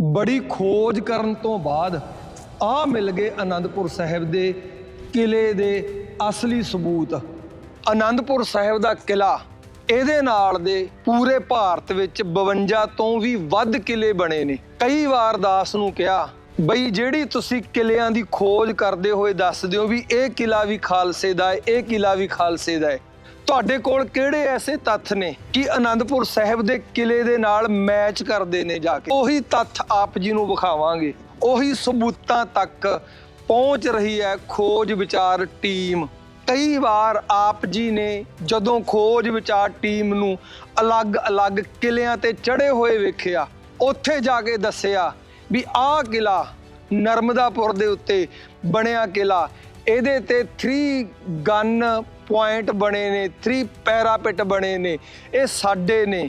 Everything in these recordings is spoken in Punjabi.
ਬੜੀ ਖੋਜ ਕਰਨ ਤੋਂ ਬਾਅਦ ਆ ਮਿਲ ਗਏ ਆਨੰਦਪੁਰ ਸਾਹਿਬ ਦੇ ਕਿਲੇ ਦੇ ਅਸਲੀ ਸਬੂਤ। ਆਨੰਦਪੁਰ ਸਾਹਿਬ ਦਾ ਕਿਲਾ ਇਹਦੇ ਨਾਲ ਦੇ ਪੂਰੇ ਭਾਰਤ ਵਿੱਚ 52 ਤੋਂ ਵੀ ਵੱਧ ਕਿਲੇ ਬਣੇ ਨੇ। ਕਈ ਵਾਰ ਦਾਸ ਨੂੰ ਕਿਹਾ, ਬਈ ਜਿਹੜੀ ਤੁਸੀਂ ਕਿਲਿਆਂ ਦੀ ਖੋਜ ਕਰਦੇ ਹੋਏ ਦੱਸਦੇ ਹੋ ਵੀ ਇਹ ਕਿਲਾ ਵੀ ਖਾਲਸੇ ਦਾ ਹੈ, ਇਹ ਕਿਲਾ ਵੀ ਖਾਲਸੇ ਦਾ ਹੈ। ਤੁਹਾਡੇ ਕੋਲ ਕਿਹੜੇ ਐਸੇ ਤੱਥ ਨੇ ਕਿ ਆਨੰਦਪੁਰ ਸਾਹਿਬ ਦੇ ਕਿਲੇ ਦੇ ਨਾਲ ਮੈਚ ਕਰਦੇ ਨੇ ਜਾ ਕੇ? ਉਹੀ ਤੱਥ ਆਪ ਜੀ ਨੂੰ ਵਿਖਾਵਾਂਗੇ। ਉਹੀ ਸਬੂਤਾਂ ਤੱਕ ਪਹੁੰਚ ਰਹੀ ਹੈ ਖੋਜ ਵਿਚਾਰ ਟੀਮ। ਕਈ ਵਾਰ ਆਪ ਜੀ ਨੇ ਜਦੋਂ ਖੋਜ ਵਿਚਾਰ ਟੀਮ ਨੂੰ ਅਲੱਗ-ਅਲੱਗ ਕਿਲਿਆਂ ਤੇ ਚੜੇ ਹੋਏ ਵੇਖਿਆ, ਉੱਥੇ ਜਾ ਕੇ ਦੱਸਿਆ ਵੀ ਆਹ ਕਿਲਾ ਨਰਮਦਾਪੁਰ ਦੇ ਉੱਤੇ ਬਣਿਆ ਕਿਲਾ। ਇਹਦੇ ਤੇ 3 ਗਨ ਪੁਆਇੰਟ ਬਣੇ ਨੇ 3 ਪੈਰਾਪਿਟ ਬਣੇ ਨੇ ਇਹ ਸਾਡੇ ਨੇ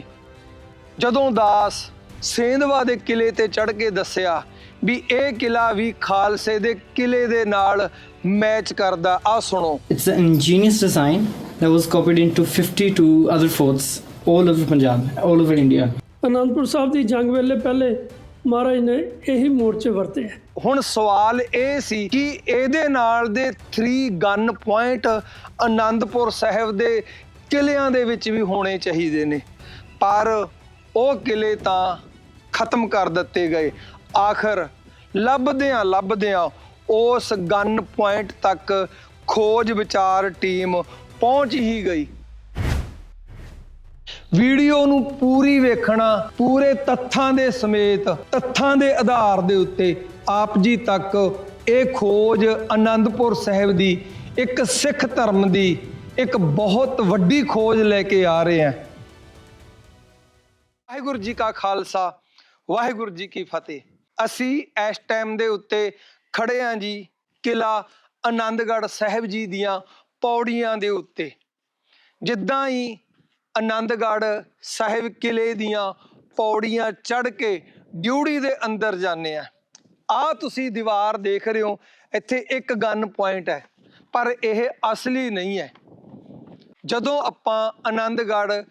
ਜਦੋਂ ਦਾਸ ਸੇਂਦਵਾ ਦੇ ਕਿਲੇ ਤੇ ਚੜ ਕੇ ਦੱਸਿਆ ਵੀ ਇਹ ਕਿਲਾ ਵੀ ਖਾਲਸੇ ਦੇ ਕਿਲੇ ਦੇ ਨਾਲ ਮੈਚ ਕਰਦਾ ਆ ਸੁਣੋ It's an ingenious design that was copied into 52 other forts all over Punjab, all over India. Anandpur Sahib ਦੀ ਜੰਗ ਵੇਲੇ ਪਹਿਲੇ ਮਹਾਰਾਜ ਨੇ ਇਹੀ ਮੋਰਚੇ ਵਰਤੇ ਹੈ। ਹੁਣ ਸਵਾਲ ਇਹ ਸੀ ਕਿ ਇਹਦੇ ਨਾਲ ਦੇ 3 ਗਨ ਪੁਆਇੰਟ ਆਨੰਦਪੁਰ ਸਾਹਿਬ ਦੇ ਕਿਲਿਆਂ ਦੇ ਵਿੱਚ ਵੀ ਹੋਣੇ ਚਾਹੀਦੇ ਨੇ। ਪਰ ਉਹ ਕਿਲੇ ਤਾਂ ਖਤਮ ਕਰ ਦਿੱਤੇ ਗਏ। ਆਖਰ ਲੱਭਦਿਆਂ ਲੱਭਦਿਆਂ ਉਸ ਗਨ ਪੁਆਇੰਟ ਤੱਕ ਖੋਜ ਵਿਚਾਰ ਟੀਮ ਪਹੁੰਚ ਹੀ ਗਈ। ਵੀਡੀਓ ਨੂੰ ਪੂਰੀ ਵੇਖਣਾ ਪੂਰੇ ਤੱਥਾਂ ਦੇ ਸਮੇਤ, ਤੱਥਾਂ ਦੇ ਆਧਾਰ ਦੇ ਉੱਤੇ ਆਪ ਜੀ ਤੱਕ ਇਹ ਖੋਜ ਆਨੰਦਪੁਰ ਸਾਹਿਬ ਦੀ ਇੱਕ ਸਿੱਖ ਧਰਮ ਦੀ ਇੱਕ ਬਹੁਤ ਵੱਡੀ ਖੋਜ ਲੈ ਕੇ ਆ ਰਹੇ ਹਾਂ। ਵਾਹਿਗੁਰੂ ਜੀ ਕਾ ਖਾਲਸਾ, ਵਾਹਿਗੁਰੂ ਜੀ ਕੀ ਫਤਿਹ। ਅਸੀਂ ਇਸ ਟਾਈਮ ਦੇ ਉੱਤੇ ਖੜੇ ਹਾਂ ਜੀ ਕਿਲਾ ਆਨੰਦਗੜ੍ਹ ਸਾਹਿਬ ਜੀ ਦੀਆਂ ਪੌੜੀਆਂ ਦੇ ਉੱਤੇ। ਜਿੱਦਾਂ ਹੀ ਆਨੰਦਗੜ੍ਹ ਸਾਹਿਬ ਕਿਲੇ ਦੀਆਂ ਪੌੜੀਆਂ ਚੜ੍ਹ ਕੇ ਡਿਊੜੀ ਦੇ ਅੰਦਰ ਜਾਂਦੇ ਆ। ਆ ਤੁਸੀਂ ਦੀਵਾਰ ਦੇਖ ਰਹੇ ਹੋ, ਇੱਥੇ ਇੱਕ ਗਨ ਪੁਆਇੰਟ ਹੈ, ਪਰ ਇਹ ਅਸਲੀ ਨਹੀਂ ਹੈ। ਜਦੋਂ ਆਪਾਂ ਆਨੰਦਗੜ੍ਹ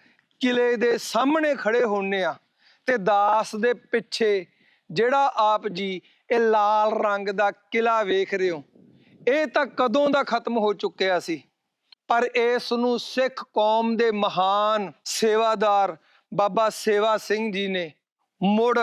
ਕਿਲੇ ਦੇ ਸਾਹਮਣੇ ਖੜੇ ਹੁੰਨੇ ਆ ਤੇ ਦਾਸ ਦੇ ਪਿੱਛੇ ਜਿਹੜਾ ਆਪ ਜੀ ਇਹ ਲਾਲ ਰੰਗ ਦਾ ਕਿਲਾ ਵੇਖ ਰਹੇ ਹੋ, ਇਹ ਤਾਂ ਕਦੋਂ ਦਾ ਖਤਮ ਹੋ ਚੁੱਕਿਆ ਸੀ? ਪਰ ਇਸ ਨੂੰ ਸਿੱਖ ਕੌਮ ਦੇ ਮਹਾਨ ਸੇਵਾਦਾਰ ਬਾਬਾ ਸੇਵਾ ਸਿੰਘ ਜੀ ਨੇ ਮੁੜ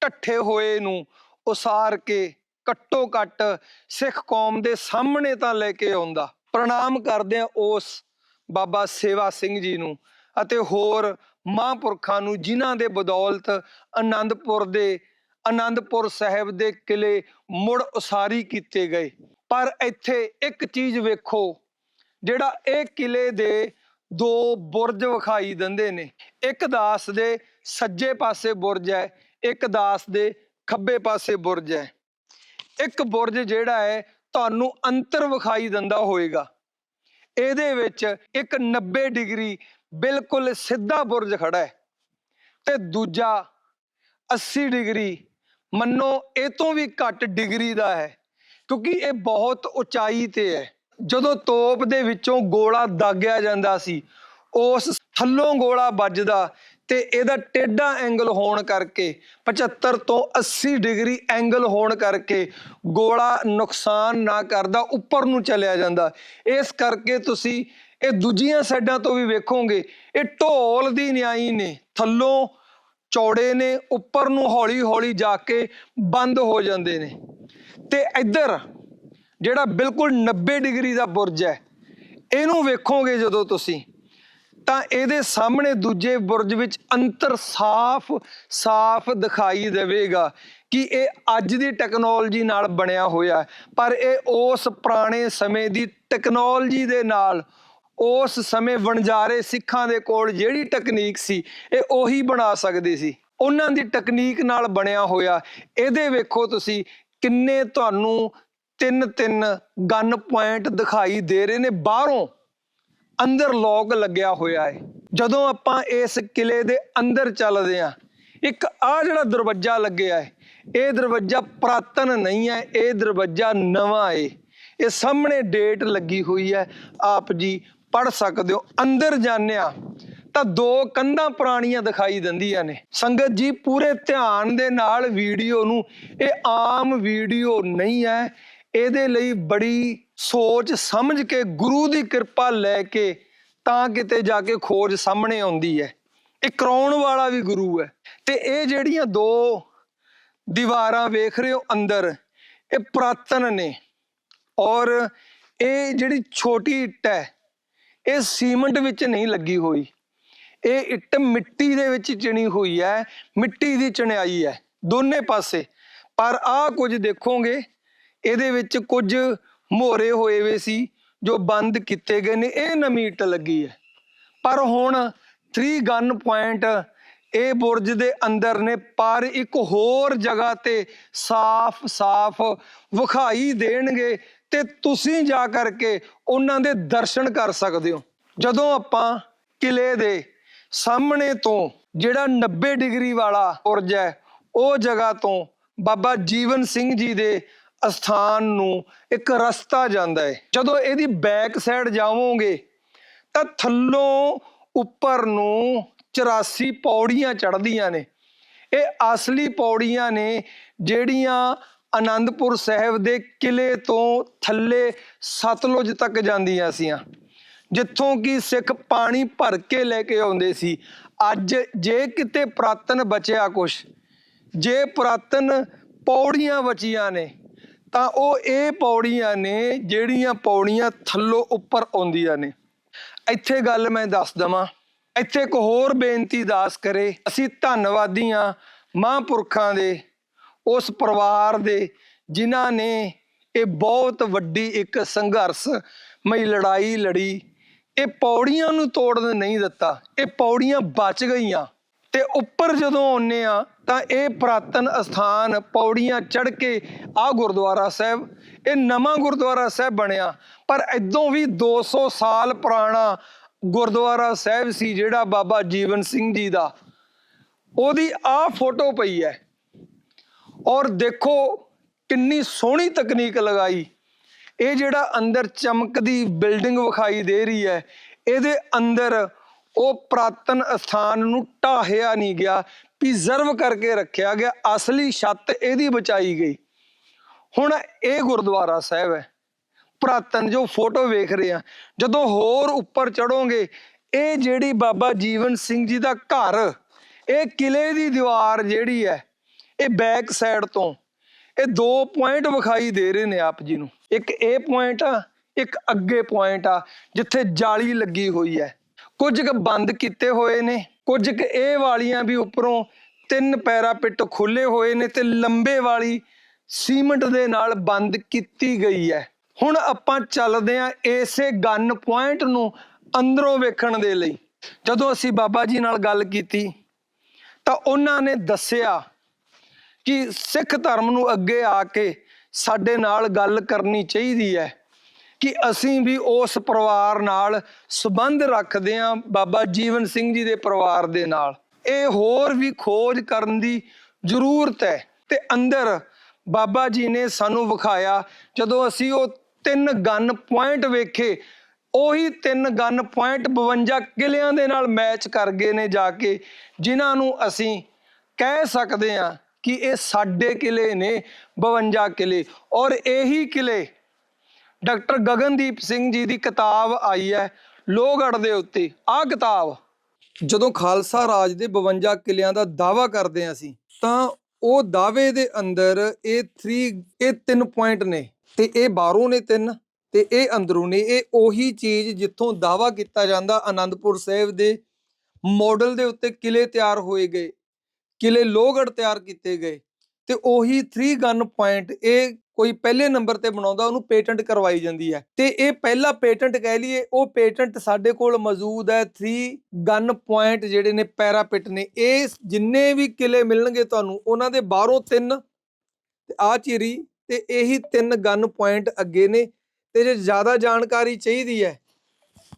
ਟੱਠੇ ਹੋਏ ਨੂੰ ਉਸਾਰ ਕੇ ਕੱਟੋ ਕੱਟ ਸਿੱਖ ਕੌਮ ਦੇ ਸਾਹਮਣੇ ਤਾਂ ਲੈ ਕੇ ਆਉਂਦਾ। ਪ੍ਰਣਾਮ ਕਰਦੇ ਆ ਉਸ ਬਾਬਾ ਸੇਵਾ ਸਿੰਘ ਜੀ ਨੂੰ ਅਤੇ ਹੋਰ ਮਹਾਂਪੁਰਖਾਂ ਨੂੰ ਜਿਨ੍ਹਾਂ ਦੇ ਬਦੌਲਤ ਆਨੰਦਪੁਰ ਦੇ ਆਨੰਦਪੁਰ ਸਾਹਿਬ ਦੇ ਕਿਲੇ ਮੁੜ ਉਸਾਰੀ ਕੀਤੇ ਗਏ। ਪਰ ਇੱਥੇ ਇੱਕ ਚੀਜ਼ ਵੇਖੋ ਜਿਹੜਾ ਇਹ ਕਿਲੇ ਦੇ ਦੋ ਬੁਰਜ ਵਿਖਾਈ ਦਿੰਦੇ ਨੇ। ਇੱਕ ਦਾਸ ਦੇ ਸੱਜੇ ਪਾਸੇ ਬੁਰਜ ਹੈ, ਇੱਕ ਦਾਸ ਦੇ ਖੱਬੇ ਪਾਸੇ ਬੁਰਜ ਹੈ। ਇੱਕ ਬੁਰਜ ਜਿਹੜਾ ਹੈ, ਤੁਹਾਨੂੰ ਅੰਤਰ ਵਿਖਾਈ ਦਿੰਦਾ ਹੋਏਗਾ। ਇਹਦੇ ਵਿੱਚ ਇੱਕ 90 ਡਿਗਰੀ ਬਿਲਕੁਲ ਸਿੱਧਾ ਬੁਰਜ ਖੜਾ ਹੈ ਤੇ ਦੂਜਾ 80 ਡਿਗਰੀ, ਮੰਨੋ ਇਹ ਤੋਂ ਵੀ ਘੱਟ ਡਿਗਰੀ ਦਾ ਹੈ, ਕਿਉਂਕਿ ਇਹ ਬਹੁਤ ਉਚਾਈ ਤੇ ਹੈ। ਜਦੋਂ ਤੋਪ ਦੇ ਵਿੱਚੋਂ ਗੋਲਾ ਦਾਗਿਆ ਜਾਂਦਾ ਸੀ, ਉਸ ਥੱਲੋਂ ਗੋਲਾ ਵੱਜਦਾ ਤੇ ਇਹਦਾ ਟੇਢਾ ਐਂਗਲ ਹੋਣ ਕਰਕੇ 75 ਤੋਂ 80 ਡਿਗਰੀ ਐਂਗਲ ਹੋਣ ਕਰਕੇ ਗੋਲਾ ਨੁਕਸਾਨ ਨਾ ਕਰਦਾ, ਉੱਪਰ ਨੂੰ ਚਲਿਆ ਜਾਂਦਾ। ਇਸ ਕਰਕੇ ਤੁਸੀਂ ਇਹ ਦੂਜੀਆਂ ਸਾਈਡਾਂ ਤੋਂ ਵੀ ਵੇਖੋਗੇ, ਇਹ ਢੋਲ ਦੀ ਨਿਆਈ ਨੇ, ਥੱਲੋਂ ਚੌੜੇ ਨੇ, ਉੱਪਰ ਨੂੰ ਹੌਲੀ ਹੌਲੀ ਜਾ ਕੇ ਬੰਦ ਹੋ ਜਾਂਦੇ ਨੇ। ਤੇ ਇੱਧਰ ਜਿਹੜਾ ਬਿਲਕੁਲ 90 ਡਿਗਰੀ ਦਾ ਬੁਰਜ ਹੈ, ਇਹਨੂੰ ਵੇਖੋਗੇ ਜਦੋਂ ਤੁਸੀਂ, ਤਾਂ ਇਹਦੇ ਸਾਹਮਣੇ ਦੂਜੇ ਬੁਰਜ ਵਿੱਚ ਅੰਤਰ ਸਾਫ਼ ਸਾਫ਼ ਦਿਖਾਈ ਦੇਵੇਗਾ ਕਿ ਇਹ ਅੱਜ ਦੀ ਟੈਕਨੋਲੋਜੀ ਨਾਲ ਬਣਿਆ ਹੋਇਆ ਪਰ ਇਹ ਉਸ ਪੁਰਾਣੇ ਸਮੇਂ ਦੀ ਟੈਕਨੋਲੋਜੀ ਦੇ ਨਾਲ, ਉਸ ਸਮੇਂ ਵਣਜਾਰੇ ਸਿੱਖਾਂ ਦੇ ਕੋਲ ਜਿਹੜੀ ਟੈਕਨੀਕ ਸੀ, ਇਹ ਉਹੀ ਬਣਾ ਸਕਦੇ ਸੀ। ਉਹਨਾਂ ਦੀ ਟੈਕਨੀਕ ਨਾਲ ਬਣਿਆ ਹੋਇਆ, ਇਹਦੇ ਵੇਖੋ ਤੁਸੀਂ ਕਿੰਨੇ ਤੁਹਾਨੂੰ ਤਿੰਨ ਤਿੰਨ ਗਨ ਪੁਆਇੰਟ ਦਿਖਾਈ ਦੇ ਰਹੇ ਨੇ। ਬਾਹਰੋਂ ਅੰਦਰ ਲੋਕ ਲੱਗਿਆ ਹੋਇਆ ਹੈ। ਜਦੋਂ ਆਪਾਂ ਇਸ ਕਿਲੇ ਦੇ ਅੰਦਰ ਚੱਲਦੇ ਆ ਇੱਕ ਆ ਜਿਹੜਾ ਦਰਵਾਜ਼ਾ ਲੱਗਿਆ ਹੈ, ਇਹ ਦਰਵਾਜ਼ਾ ਪ੍ਰਾਤਨ ਨਹੀਂ ਹੈ, ਇਹ ਦਰਵਾਜ਼ਾ ਨਵਾਂ ਹੈ। ਇਹ ਸਾਹਮਣੇ ਡੇਟ ਲੱਗੀ ਹੋਈ ਹੈ। ਆਪ ਜੀ ਪੜ ਸਕਦੇ ਹੋ। ਅੰਦਰ ਜਾਂਦੇ ਆ ਤਾਂ ਦੋ ਕੰਧਾਂ ਪੁਰਾਣੀਆਂ ਦਿਖਾਈ ਦਿੰਦੀਆਂ ਨੇ। ਸੰਗਤ ਜੀ, ਪੂਰੇ ਧਿਆਨ ਦੇ ਨਾਲ ਵੀਡੀਓ ਨੂੰ, ਇਹ ਆਮ ਵੀਡੀਓ ਨਹੀਂ ਹੈ। ਇਹਦੇ ਲਈ ਬੜੀ ਸੋਚ ਸਮਝ ਕੇ ਗੁਰੂ ਦੀ ਕਿਰਪਾ ਲੈ ਕੇ ਤਾਂ ਕਿਤੇ ਜਾ ਕੇ ਖੋਜ ਸਾਹਮਣੇ ਆਉਂਦੀ ਹੈ। ਇਹ ਕਰਾਉਣ ਵਾਲਾ ਵੀ ਗੁਰੂ ਹੈ। ਤੇ ਇਹ ਜਿਹੜੀਆਂ ਦੋ ਦੀਵਾਰਾਂ ਵੇਖ ਰਹੇ ਹੋ ਅੰਦਰ, ਇਹ ਪੁਰਾਤਨ ਨੇ। ਔਰ ਇਹ ਜਿਹੜੀ ਛੋਟੀ ਇੱਟ ਹੈ, ਇਹ ਸੀਮੈਂਟ ਵਿੱਚ ਨਹੀਂ ਲੱਗੀ ਹੋਈ। ਇਹ ਇੱਟ ਮਿੱਟੀ ਦੇ ਵਿੱਚ ਚਿਣੀ ਹੋਈ ਹੈ, ਮਿੱਟੀ ਦੀ ਚਿਣਾਈ ਹੈ, ਦੋਨੇ ਪਾਸੇ। ਪਰ ਆਹ ਕੁਝ ਦੇਖੋਗੇ ਇਹਦੇ ਵਿੱਚ ਕੁਝ ਮੋਰੇ ਹੋਏ ਵੇ ਸੀ, ਜੋ ਬੰਦ ਕੀਤੇ ਗਏ ਨੇ, ਇਹ ਨਵੀਂ ਇੱਟ ਲੱਗੀ ਹੈ। ਪਰ ਹੁਣ 3 ਗਨ ਪੁਆਇੰਟ ਇਹ ਬੁਰਜ ਦੇ ਅੰਦਰ ਨੇ, ਪਰ ਇੱਕ ਹੋਰ ਜਗ੍ਹਾ ਤੇ ਸਾਫ਼-ਸਾਫ਼ ਵਿਖਾਈ ਦੇਣਗੇ ਤੇ ਤੁਸੀਂ ਜਾ ਕਰਕੇ ਉਹਨਾਂ ਦੇ ਦਰਸ਼ਨ ਕਰ ਸਕਦੇ ਹੋ। ਜਦੋਂ ਆਪਾਂ ਕਿਲੇ ਦੇ ਸਾਹਮਣੇ ਤੋਂ ਜਿਹੜਾ 90 ਡਿਗਰੀ ਵਾਲਾ ਬੁਰਜ ਹੈ, ਉਹ ਜਗ੍ਹਾ ਤੋਂ ਬਾਬਾ ਜੀਵਨ ਸਿੰਘ ਜੀ ਦੇ ਅਸਥਾਨ ਨੂੰ ਇੱਕ ਰਸਤਾ ਜਾਂਦਾ ਹੈ। ਜਦੋਂ ਇਹਦੀ ਬੈਕ ਸਾਈਡ ਜਾਵੋਗੇ, ਤਾਂ ਥੱਲੋਂ ਉੱਪਰ ਨੂੰ 84 ਪੌੜੀਆਂ ਚੜ੍ਹਦੀਆਂ ਨੇ। ਇਹ ਅਸਲੀ ਪੌੜੀਆਂ ਨੇ ਜਿਹੜੀਆਂ ਆਨੰਦਪੁਰ ਸਾਹਿਬ ਦੇ ਕਿਲੇ ਤੋਂ ਥੱਲੇ ਸਤਲੁਜ ਤੱਕ ਜਾਂਦੀਆਂ ਸੀਆਂ। ਜਿੱਥੋਂ ਕਿ ਸਿੱਖ ਪਾਣੀ ਭਰ ਕੇ ਲੈ ਕੇ ਆਉਂਦੇ ਸੀ। ਅੱਜ ਜੇ ਕਿਤੇ ਪ੍ਰਾਤਨ ਬਚਿਆ ਕੁਛ, ਜੇ ਪੁਰਾਤਨ ਪੌੜੀਆਂ ਬਚੀਆਂ ਨੇ ਤਾਂ ਉਹ ਇਹ ਪੌੜੀਆਂ ਨੇ ਜਿਹੜੀਆਂ ਪੌੜੀਆਂ ਥੱਲੋਂ ਉੱਪਰ ਆਉਂਦੀਆਂ ਨੇ। ਇੱਥੇ ਗੱਲ ਮੈਂ ਦੱਸ ਦਵਾਂ। ਇੱਥੇ ਇੱਕ ਹੋਰ ਬੇਨਤੀ ਦਾਸ ਕਰੇ। ਅਸੀਂ ਧੰਨਵਾਦੀ ਹਾਂ ਮਹਾਂਪੁਰਖਾਂ ਦੇ, ਉਸ ਪਰਿਵਾਰ ਦੇ, ਜਿਨ੍ਹਾਂ ਨੇ ਇਹ ਬਹੁਤ ਵੱਡੀ ਇੱਕ ਸੰਘਰਸ਼, ਮਈ ਲੜਾਈ ਲੜੀ। ਇਹ ਪੌੜੀਆਂ ਨੂੰ ਤੋੜਨ ਨਹੀਂ ਦਿੱਤਾ। ਇਹ ਪੌੜੀਆਂ ਬਚ ਗਈਆਂ। ਤੇ ਉੱਪਰ ਜਦੋਂ ਆਉਂਦੇ ਆ, ਤਾਂ ਇਹ ਪ੍ਰਾਤਨ ਅਸਥਾਨ ਪੌੜੀਆਂ ਚੜ ਕੇ ਆ ਗੁਰਦੁਆਰਾ ਸਾਹਿਬ, ਇਹ ਨਵਾਂ ਗੁਰਦੁਆਰਾ ਸਾਹਿਬ ਬਣਿਆ। ਪਰ ਇਦੋਂ ਵੀ 200 ਸਾਲ ਪੁਰਾਣਾ ਗੁਰਦੁਆਰਾ ਸਾਹਿਬ ਸੀ ਜਿਹੜਾ ਬਾਬਾ ਜੀਵਨ ਸਿੰਘ ਜੀ ਦਾ। ਉਹਦੀ ਆ ਫੋਟੋ ਪਈ ਹੈ। ਔਰ ਦੇਖੋ ਕਿੰਨੀ ਸੋਹਣੀ ਤਕਨੀਕ ਲਗਾਈ। ਇਹ ਜਿਹੜਾ ਅੰਦਰ ਚਮਕਦੀ ਬਿਲਡਿੰਗ ਵਿਖਾਈ ਦੇ ਰਹੀ ਹੈ, ਇਹਦੇ ਅੰਦਰ ਉਹ ਪ੍ਰਾਤਨ ਅਸਥਾਨ ਨੂੰ ਢਾਹਿਆ ਨਹੀਂ ਗਿਆ, ਪ੍ਰੀਜ਼ਰਵ ਕਰਕੇ ਰੱਖਿਆ ਗਿਆ, ਅਸਲੀ ਛੱਤ ਇਹਦੀ ਬਚਾਈ ਗਈ। ਹੁਣ ਇਹ ਗੁਰਦੁਆਰਾ ਸਾਹਿਬ ਹੈ। ਪ੍ਰਾਤਨ ਜੋ ਫੋਟੋ ਵੇਖ ਰਹੇ ਆ ਜਦੋਂ ਹੋਰ ਉੱਪਰ ਚੜੋਗੇ ਇਹ ਜਿਹੜੀ ਬਾਬਾ ਜੀਵਨ ਸਿੰਘ ਜੀ ਦਾ ਘਰ, ਇਹ ਕਿਲੇ ਦੀ ਦੀਵਾਰ ਜਿਹੜੀ ਹੈ, ਇਹ ਬੈਕ ਸਾਈਡ ਤੋਂ, ਇਹ ਦੋ ਪੁਆਇੰਟ ਵਿਖਾਈ ਦੇ ਰਹੇ ਨੇ ਆਪ ਜੀ ਨੂੰ। ਇੱਕ ਇਹ ਪੁਆਇੰਟ ਆ, ਇੱਕ ਅੱਗੇ ਪੁਆਇੰਟ ਆ, ਜਿੱਥੇ ਜਾਲੀ ਲੱਗੀ ਹੋਈ ਹੈ। ਕੁਝ ਕੁ ਬੰਦ ਕੀਤੇ ਹੋਏ ਨੇ, ਕੁਝ ਕੁ ਇਹ ਵਾਲੀਆਂ ਵੀ ਉੱਪਰੋਂ ਤਿੰਨ ਪੈਰਾ ਪਿੱਟ ਖੁੱਲੇ ਹੋਏ ਨੇ ਤੇ ਲੰਬੇ ਵਾਲੀ ਸੀਮੈਂਟ ਦੇ ਨਾਲ ਬੰਦ ਕੀਤੀ ਗਈ ਹੈ। ਹੁਣ ਆਪਾਂ ਚੱਲਦੇ ਆਂ ਇਸੇ ਗਨ ਪੁਆਇੰਟ ਨੂੰ ਅੰਦਰੋਂ ਵੇਖਣ ਦੇ ਲਈ। ਜਦੋਂ ਅਸੀਂ ਬਾਬਾ ਜੀ ਨਾਲ ਗੱਲ ਕੀਤੀ, ਤਾਂ ਉਹਨਾਂ ਨੇ ਦੱਸਿਆ ਕਿ ਸਿੱਖ ਧਰਮ ਨੂੰ ਅੱਗੇ ਆ ਕੇ ਸਾਡੇ ਨਾਲ ਗੱਲ ਕਰਨੀ ਚਾਹੀਦੀ ਹੈ। ਕਿ ਅਸੀਂ ਵੀ ਉਸ ਪਰਿਵਾਰ ਨਾਲ ਸੰਬੰਧ ਰੱਖਦੇ ਹਾਂ ਬਾਬਾ ਜੀਵਨ ਸਿੰਘ ਜੀ ਦੇ ਪਰਿਵਾਰ ਦੇ ਨਾਲ। ਇਹ ਹੋਰ ਵੀ ਖੋਜ ਕਰਨ ਦੀ ਜ਼ਰੂਰਤ ਹੈ ਤੇ ਅੰਦਰ ਬਾਬਾ ਜੀ ਨੇ ਸਾਨੂੰ ਵਿਖਾਇਆ, ਜਦੋਂ ਅਸੀਂ ਉਹ ਤਿੰਨ ਗਨ ਪੁਆਇੰਟ ਵੇਖੇ, ਉਹੀ ਤਿੰਨ ਗਨ ਪੁਆਇੰਟ 52 ਕਿਲਿਆਂ ਦੇ ਨਾਲ ਮੈਚ ਕਰ ਗਏ ਨੇ ਜਾ ਕੇ, ਜਿਨ੍ਹਾਂ ਨੂੰ ਅਸੀਂ ਕਹਿ ਸਕਦੇ ਹਾਂ ਕਿ ਇਹ ਸਾਡੇ ਕਿਲੇ ਨੇ 52 ਕਿਲੇ। ਔਰ ਇਹੀ ਕਿਲੇ ਡਾਕਟਰ ਗਗਨਦੀਪ ਸਿੰਘ ਜੀ ਦੀ ਕਿਤਾਬ ਆਈ ਹੈ ਲੋਹਗੜ੍ਹ ਦੇ ਉੱਤੇ। ਆਹ ਕਿਤਾਬ। ਜਦੋਂ ਖਾਲਸਾ ਰਾਜ ਦੇ 52 ਕਿਲਿਆਂ ਦਾ ਦਾਵਾ ਕਰਦੇ ਹਾਂ ਅਸੀਂ, ਤਾਂ ਉਹ ਦਾਅਵੇ ਦੇ ਅੰਦਰ ਇਹ 3 ਇਹ ਤਿੰਨ ਪੁਆਇੰਟ ਨੇ ਤੇ ਇਹ ਬਾਹਰੋਂ ਨੇ ਤਿੰਨ ਤੇ ਇਹ ਅੰਦਰੋਂ ਨੇ। ਇਹ ਉਹੀ ਚੀਜ਼ ਜਿੱਥੋਂ ਦਾਵਾ ਕੀਤਾ ਜਾਂਦਾ ਆਨੰਦਪੁਰ ਸਾਹਿਬ ਦੇ ਮਾਡਲ ਦੇ ਉੱਤੇ ਕਿਲੇ ਤਿਆਰ ਹੋਏ ਗਏ ਕਿਲੇ ਲੋਹਗੜ੍ਹ ਤਿਆਰ ਕੀਤੇ ਗਏ ਤੇ ਉਹੀ 3 ਗਨ ਪੁਆਇੰਟ ਇਹ ਕੋਈ ਪਹਿਲੇ ਨੰਬਰ ਤੇ ਬਣਾਉਂਦਾ, ਉਹਨੂੰ ਪੇਟੈਂਟ ਕਰਵਾਈ ਜਾਂਦੀ ਹੈ। ਤੇ ਇਹ ਪਹਿਲਾ ਪੇਟੈਂਟ ਕਹਿ ਲਈਏ, ਉਹ ਪੇਟੈਂਟ ਸਾਡੇ ਕੋਲ ਮੌਜੂਦ ਹੈ 3 ਗਨ ਪੁਆਇੰਟ ਜਿਹੜੇ ਨੇ ਪੈਰਾਪਿਟ ਨੇ। ਇਹ ਜਿੰਨੇ ਵੀ ਕਿਲੇ ਮਿਲਣਗੇ ਤੁਹਾਨੂੰ, ਉਹਨਾਂ ਦੇ ਬਾਹਰੋਂ ਤਿੰਨ ਤੇ ਆ ਚੀਰੀ ਤੇ ਇਹੀ ਤਿੰਨ ਗਨ ਪੁਆਇੰਟ ਅੱਗੇ ਨੇ। ਤੇ ਜੇ ਜ਼ਿਆਦਾ ਜਾਣਕਾਰੀ ਚਾਹੀਦੀ ਹੈ,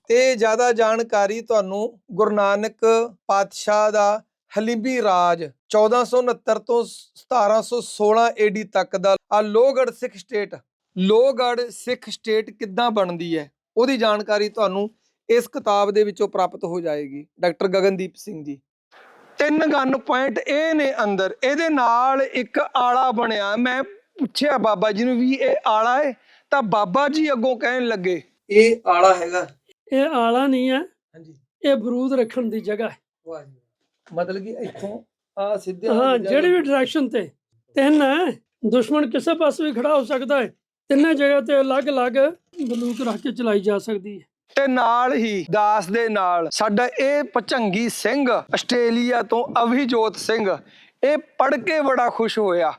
ਤੇ ਜ਼ਿਆਦਾ ਜਾਣਕਾਰੀ ਤੁਹਾਨੂੰ ਗੁਰੂ ਨਾਨਕ ਪਾਤਸ਼ਾਹ ਦਾ ਹਲੀਬੀ ਰਾਜ 1469 ਤੋਂ 1716 ਏਡੀ ਤੱਕ ਦਾ ਆ ਲੋਹਗੜ੍ਹ ਸਿੱਖ ਸਟੇਟ ਲੋਹਗੜ੍ਹ ਸਿੱਖ ਸਟੇਟ ਕਿੱਦਾਂ ਬਣਦੀ ਹੈ? ਉਹਦੀ ਜਾਣਕਾਰੀ ਤੁਹਾਨੂੰ ਇਸ ਕਿਤਾਬ ਦੇ ਵਿੱਚੋਂ ਪ੍ਰਾਪਤ ਹੋ ਜਾਏਗੀ। ਡਾਕਟਰ ਗਗਨਦੀਪ ਸਿੰਘ ਜੀ। ਤਿੰਨ ਗਨ ਪੁਆਇੰਟ ਇਹ ਨੇ ਅੰਦਰ। ਇਹਦੇ ਨਾਲ ਇੱਕ ਆਲਾ ਬਣਿਆ। ਮੈਂ ਪੁੱਛਿਆ ਬਾਬਾ ਜੀ ਨੂੰ ਵੀ ਇਹ ਆਲਾ ਹੈ? ਤਾਂ ਬਾਬਾ ਜੀ ਅੱਗੋਂ ਕਹਿਣ ਲੱਗੇ ਇਹ ਆਲਾ ਹੈਗਾ। ਇਹ ਆਲਾ ਨਹੀਂ ਹੈ। ਹਾਂਜੀ। ਇਹ ਬਰੂਦ ਰੱਖਣ ਦੀ ਜਗ੍ਹਾ ਹੈ। ਵਾਹ ਜੀ ਮਤਲਬ ਕਿ ਇੱਥੋਂ ਆ ਸਿੱਧੇ ਹਾਂ ਜਿਹੜੀ ਵੀ ਡਾਇਰੈਕਸ਼ਨ ਤੇ ਤਿੰਨ ਹੈ ਦੁਸ਼ਮਣ ਕਿਸੇ ਪਾਸੇ ਵੀ ਖੜਾ ਹੋ ਸਕਦਾ ਹੈ। ਤਿੰਨੇ ਜਗ੍ਹਾ ਤੇ ਅਲੱਗ-ਅਲੱਗ ਬੰਦੂਕ ਰੱਖ ਕੇ ਚਲਾਈ ਜਾ ਸਕਦੀ ਹੈ। ਤੇ ਨਾਲ ਹੀ ਦਾਸ ਦੇ ਨਾਲ ਸਾਡਾ ਇਹ ਪਚੰਗੀ ਸਿੰਘ ਆਸਟ੍ਰੇਲੀਆ ਤੋਂ ਅਭਿਜੋਤ ਸਿੰਘ ਇਹ ਪੜ ਕੇ ਬੜਾ ਖੁਸ਼ ਹੋਇਆ।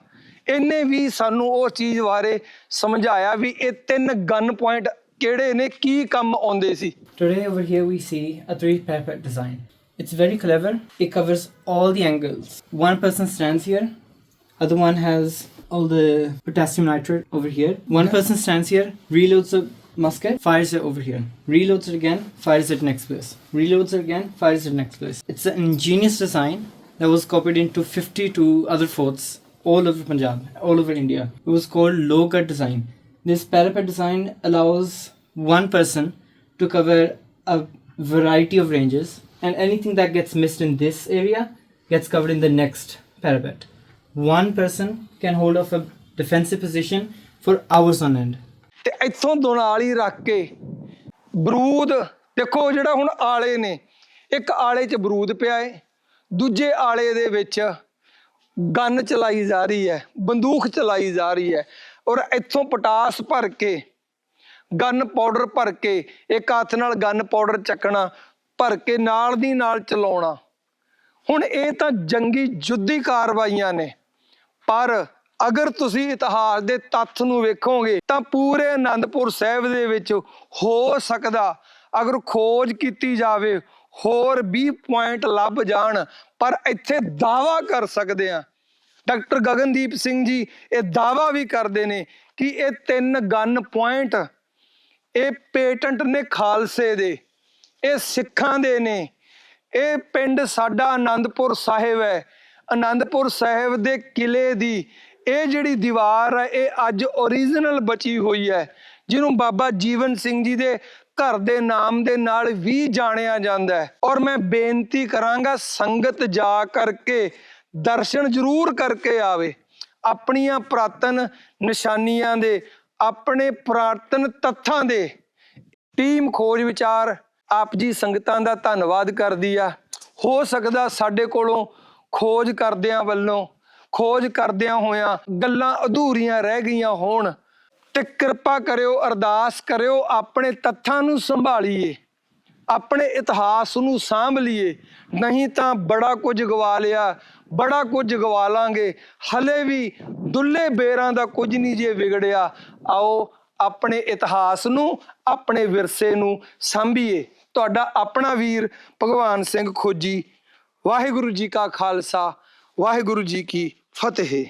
ਇਹਨੇ ਵੀ ਸਾਨੂੰ ਉਹ ਚੀਜ਼ ਬਾਰੇ ਸਮਝਾਇਆ ਵੀ ਇਹ ਤਿੰਨ ਗਨ ਪੁਆਇੰਟ ਕਿਹੜੇ ਨੇ ਕੀ ਕੰਮ ਆਉਂਦੇ ਸੀ। Today over here we see a three parapet design. It's very clever. It covers all the angles. One person stands here, other one has all the potassium nitrate over here. One person stands here, reloads the musket, fires it over here. Reloads it again, fires it next place. Reloads it again, fires it next place. It's an ingenious design that was copied into 52 other forts all over Punjab, all over India. It was called low cut design. This parapet design allows one person to cover a variety of ranges, and anything that gets missed in this area gets covered in the next parapet. One person can hold off a defensive position for hours on end. ਤੇ ਇੱਥੋਂ ਦੁਨਾਲੀ ਰੱਖ ਕੇ ਬਰੂਦ ਦੇਖੋ ਜਿਹੜਾ ਹੁਣ ਆਲੇ ਨੇ ਇੱਕ ਆਲੇ 'ਚ ਬਰੂਦ ਪਿਆ ਏ ਦੂਜੇ ਆਲੇ ਦੇ ਵਿੱਚ ਗਨ ਚਲਾਈ ਜਾ ਰਹੀ ਹੈ ਬੰਦੂਕ ਚਲਾਈ ਜਾ ਰਹੀ ਹੈ ਔਰ ਇੱਥੋਂ ਪਟਾਸ ਭਰ ਕੇ ਗਨ ਪਾਊਡਰ ਭਰ ਕੇ, ਇੱਕ ਹੱਥ ਨਾਲ ਗਨ ਪਾਊਡਰ ਚੱਕਣਾ, ਭਰ ਕੇ ਨਾਲ ਦੀ ਨਾਲ ਚਲਾਉਣਾ। ਹੁਣ ਇਹ ਤਾਂ ਜੰਗੀ ਜੁੱਧੀ ਕਾਰਵਾਈਆਂ ਨੇ। ਪਰ ਅਗਰ ਤੁਸੀਂ ਇਤਿਹਾਸ ਦੇ ਤੱਥ ਨੂੰ ਵੇਖੋਗੇ, ਤਾਂ ਪੂਰੇ ਆਨੰਦਪੁਰ ਸਾਹਿਬ ਦੇ ਵਿੱਚ ਹੋ ਸਕਦਾ, ਅਗਰ ਖੋਜ ਕੀਤੀ ਜਾਵੇ, ਹੋਰ 20 ਪੁਆਇੰਟ ਲੱਭ ਜਾਣ, ਪਰ ਇੱਥੇ ਦਾਵਾ ਕਰ ਸਕਦੇ ਆ ਡਾਕਟਰ ਗਗਨਦੀਪ ਸਿੰਘ ਜੀ, ਇਹ ਦਾਵਾ ਵੀ ਕਰਦੇ ਨੇ ਕਿ ਇਹ ਤਿੰਨ ਗਨ ਪੁਆਇੰਟ ਇਹ ਪੇਟੈਂਟ ਨੇ ਖਾਲਸੇ ਦੇ, ਇਹ ਸਿੱਖਾਂ ਦੇ ਨੇ। ਇਹ ਪਿੰਡ ਸਾਡਾ ਆਨੰਦਪੁਰ ਸਾਹਿਬ ਹੈ। ਆਨੰਦਪੁਰ ਸਾਹਿਬ ਦੇ ਕਿਲੇ ਦੀ ਇਹ ਜਿਹੜੀ ਦੀਵਾਰ ਹੈ, ਇਹ ਅੱਜ ਓਰੀਜਨਲ ਬਚੀ ਹੋਈ ਹੈ। ਜਿਹਨੂੰ ਬਾਬਾ ਜੀਵਨ ਸਿੰਘ ਜੀ ਦੇ ਘਰ ਦੇ ਨਾਮ ਦੇ ਨਾਲ ਵੀ ਜਾਣਿਆ ਜਾਂਦਾ ਹੈ। ਔਰ ਮੈਂ ਬੇਨਤੀ ਕਰਾਂਗਾ ਸੰਗਤ ਜਾ ਕਰਕੇ ਦਰਸ਼ਨ ਜ਼ਰੂਰ ਕਰਕੇ ਆਵੇ। ਆਪਣੀਆਂ ਪ੍ਰਾਤਨ ਨਿਸ਼ਾਨੀਆਂ ਦੇ ਆਪਣੇ ਪ੍ਰਾਤਨ ਤੱਥਾਂ ਦੇ ਟੀਮ ਖੋਜ ਵਿਚਾਰ ਆਪ ਜੀ ਸੰਗਤਾਂ ਦਾ ਧੰਨਵਾਦ ਕਰਦੀ ਆ। ਹੋ ਸਕਦਾ ਸਾਡੇ ਕੋਲੋਂ ਖੋਜ ਕਰਦਿਆਂ ਵੱਲੋਂ, ਖੋਜ ਕਰਦਿਆਂ ਹੋਇਆਂ ਗੱਲਾਂ ਅਧੂਰੀਆਂ ਰਹਿ ਗਈਆਂ ਹੋਣ ਤੇ ਕਿਰਪਾ ਕਰਿਓ, ਅਰਦਾਸ ਕਰਿਓ, ਆਪਣੇ ਤੱਥਾਂ ਨੂੰ ਸੰਭਾਲੀਏ। ਆਪਣੇ ਇਤਿਹਾਸ ਨੂੰ ਸਾਂਭ ਲਈਏ। ਨਹੀਂ ਤਾਂ ਬੜਾ ਕੁਝ ਗਵਾ ਲਿਆ, ਬੜਾ ਕੁਝ ਗਵਾ ਲਾਂਗੇ। ਹਲੇ ਵੀ ਦੁੱਲੇ ਬੇਰਾਂ ਦਾ ਕੁਝ ਨਹੀਂ ਜੇ ਵਿਗੜਿਆ। ਆਓ ਆਪਣੇ ਇਤਿਹਾਸ ਨੂੰ, ਆਪਣੇ ਵਿਰਸੇ ਨੂੰ ਸਾਂਭੀਏ। ਤੁਹਾਡਾ ਆਪਣਾ ਵੀਰ ਭਗਵਾਨ ਸਿੰਘ ਖੋਜੀ। ਵਾਹਿਗੁਰੂ ਜੀ ਕਾ ਖਾਲਸਾ, ਵਾਹਿਗੁਰੂ ਜੀ ਕੀ ਫਤਿਹ।